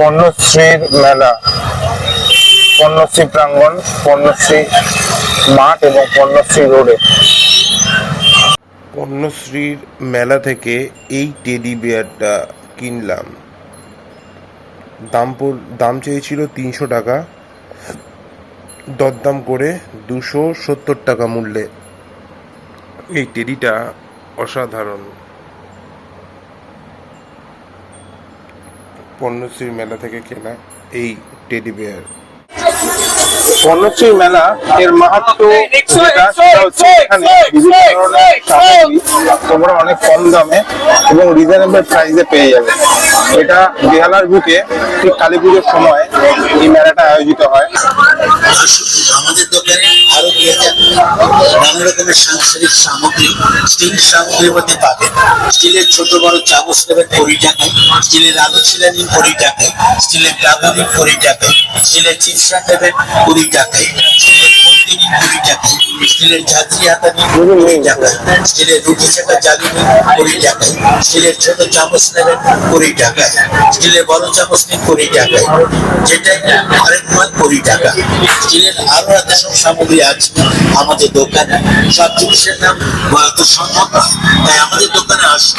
পণ্যশ্রীর মেলা। পণ্যশ্রী প্রাঙ্গণ, পণ্যশ্রী মাঠ এবং পণ্যশ্রী রোডে। পণ্যশ্রীর মেলা থেকে এই টেডি বিয়ারটা কিনলাম। দাম দাম চেয়েছিল তিনশো টাকা। দরদাম করে দুশো সত্তর টাকা মূল্যে। এই টেডিটা অসাধারণ। পণ্যশ্রীর মেলা থেকে কেনা এই টেডি বিয়ার পণ্যশ্রী মেলা এর মাহাত্ম যেটা সেটা হচ্ছে এখানে বিভিন্ন ধরনের তোমরা অনেক কম দামে এবং রিজনেবল প্রাইসে পেয়ে যাবে। এটা বেহালার বুকে ঠিক কালী পুজোর সময় এই মেলাটা আয়োজিত হয়। আমাদের দোকানে আরও নানা রকমের সাংসারিক সামগ্রী স্টিল সামগ্রীর মধ্যে পাবেন। স্টিলের ছোট বড় চামচ নেবেন কুড়ি টাকায় স্টিলের আলু ছিলে নিন কুড়ি টাকায় স্টিলের ডাবু নিন কুড়ি টাকায় স্টিলের চিপসা নেবেন কুড়ি টাকায় স্টিলের কুড়ি টাকায় স্টিলের ঝাঁঝরি হাতা কুড়ি টাকায় স্টিলের রুটি চাকা জালি কুড়ি টাকায় স্টিলের ছোট চামচ নেবেন কুড়ি টাকায় স্টিলের বড় চামচ নিন কুড়ি টাকায় যেটাই আরেক মাল কুড়ি টাকা। স্টিলের আরও এত সব সামগ্রী আছে আমাদের দোকানে। সব জিনিসের দাম বলা তো সম্ভব নয় তাই আমাদের দোকানে আসুন।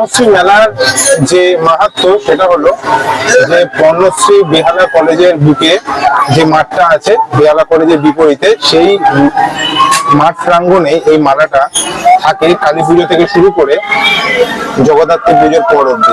পণ্যশ্রী মেলার যে মাহাত্ম সেটা হলো যে পণ্যশ্রী বেহালা কলেজের বুকে যে মাঠটা আছে, বেহালা কলেজের বিপরীতে, সেই মাঠ প্রাঙ্গনে এই মালাটা থাকে কালী পুজো থেকে শুরু করে জগদ্ধাত্রী পুজোর পর অব্দি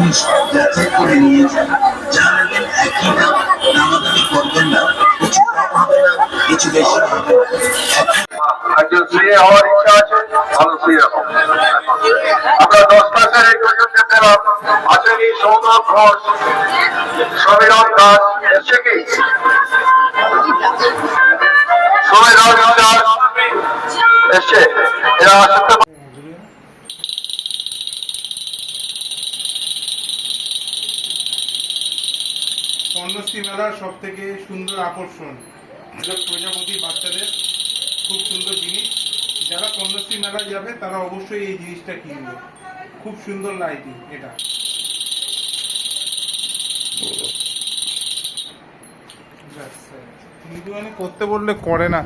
জিনিস আমরা দশ মাসের এই পর্যন্ত পেলাম আছেন সৌরভ ঘোষ সমীরণ দাস, এসছে কি? এরা আসতে পণ্যশ্রী মেলার সব থেকে সুন্দর আকর্ষণ। এটা প্রজাপতি বাচ্চাদের খুব সুন্দর জিনিস। যারা পণ্যশ্রী মেলায় যাবে তারা অবশ্যই এই জিনিসটা কিনবে। খুব সুন্দর লাইটিং এটা। কিন্তু মানে করতে বললে করে না।